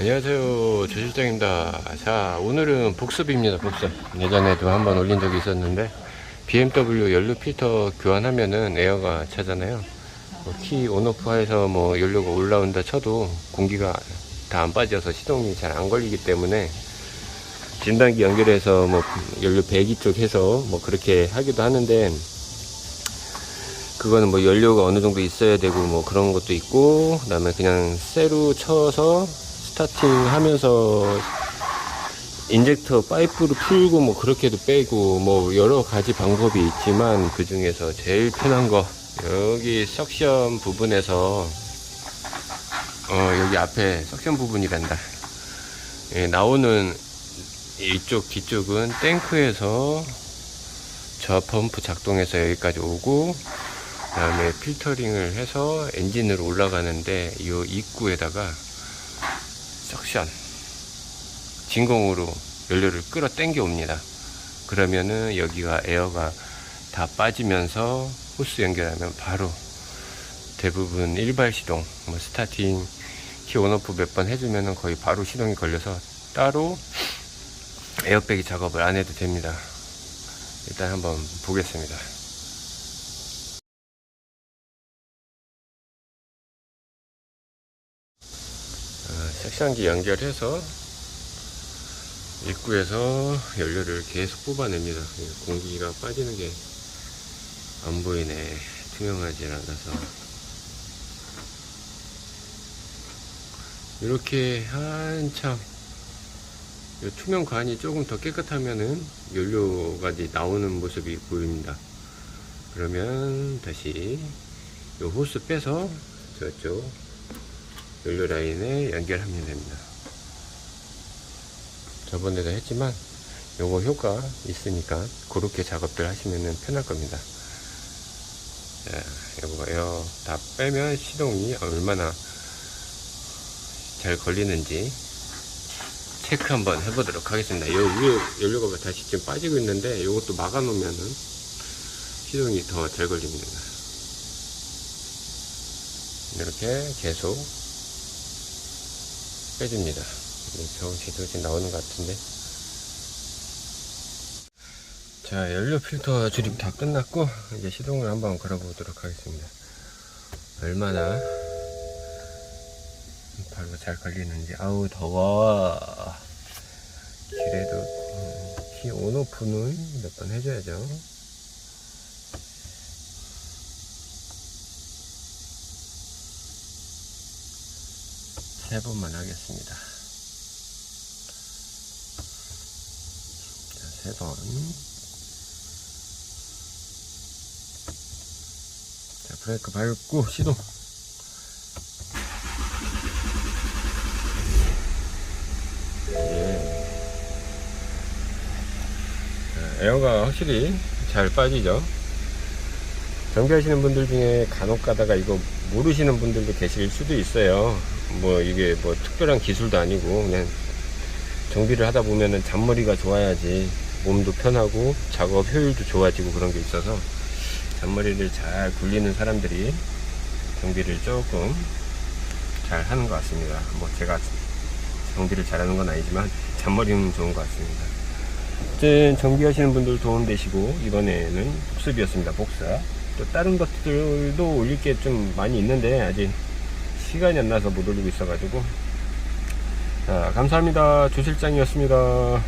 안녕하세요. 조 실장입니다. 자 오늘은 복습입니다 복습. 예전에도 한번 올린 적이 있었는데 BMW 연료 필터 교환하면은 에어가 차잖아요. 뭐 키 온오프 해서 뭐 연료가 올라온다 쳐도 공기가 다 안 빠져서 시동이 잘 안 걸리기 때문에 진단기 연결해서 뭐 연료 배기 쪽 해서 뭐 그렇게 하기도 하는데 그거는 뭐 연료가 어느 정도 있어야 되고 뭐 그런 것도 있고 그 다음에 그냥 쇠로 쳐서 스타팅 하면서 인젝터 파이프를 풀고 뭐 그렇게도 빼고 뭐 여러 가지 방법이 있지만 그 중에서 제일 편한 거 여기 석션 부분에서 어 여기 앞에 석션 부분이란다. 예, 나오는 이쪽 뒤쪽은 탱크에서 저 펌프 작동해서 여기까지 오고 그 다음에 필터링을 해서 엔진으로 올라가는데 이 입구에다가 석션. 진공으로 연료를 끌어 당겨 옵니다. 그러면은 여기가 에어가 다 빠지면서 호스 연결하면 바로 대부분 일발 시동 뭐 스타팅 키 온오프 몇 번 해주면은 거의 바로 시동이 걸려서 따로 에어백이 작업을 안 해도 됩니다. 일단 한번 보겠습니다 색상기 연결해서 입구에서 연료를 계속 뽑아냅니다. 공기가 빠지는 게 안 보이네. 투명하지 않아서. 이렇게 한참 이 투명 관이 조금 더 깨끗하면은 연료가 이제 나오는 모습이 보입니다. 그러면 다시 이 호스 빼서 저쪽 연료 라인에 연결하면 됩니다. 저번에도 했지만 요거 효과 있으니까 그렇게 작업들 하시면 편할 겁니다. 자, 요거 에어 다 빼면 시동이 얼마나 잘 걸리는지 체크 한번 해보도록 하겠습니다. 요 위에 연료가 다시 지금 빠지고 있는데 요것도 막아 놓으면은 시동이 더 잘 걸립니다. 이렇게 계속 빼줍니다. 네, 조금씩 나오는 것 같은데. 자, 연료 필터 조립 다 끝났고, 이제 시동을 한번 걸어보도록 하겠습니다. 얼마나 발로 잘 걸리는지. 아우, 더워. 그래도, 음, 키 온오프는 몇 번 해줘야죠. 세 번만 하겠습니다. 자, 세 번. 자, 브레이크 밟고 시동. 예. 자, 에어가 확실히 잘 빠지죠. 정비하시는 분들 중에 간혹 가다가 이거 모르시는 분들도 계실 수도 있어요. 뭐 이게 뭐 특별한 기술도 아니고 그냥 정비를 하다 보면은 잔머리가 좋아야지 몸도 편하고 작업 효율도 좋아지고 그런 게 있어서 잔머리를 잘 굴리는 사람들이 정비를 조금 잘 하는 것 같습니다. 뭐 제가 정비를 잘하는 건 아니지만 잔머리는 좋은 것 같습니다. 어쨌든 정비하시는 분들 도움 되시고 이번에는 복습이었습니다. 복사. 또 다른 것들도 올릴 게 좀 많이 있는데 아직 시간이 안 나서 못 올리고 있어가지고 자 감사합니다. 조 실장이었습니다.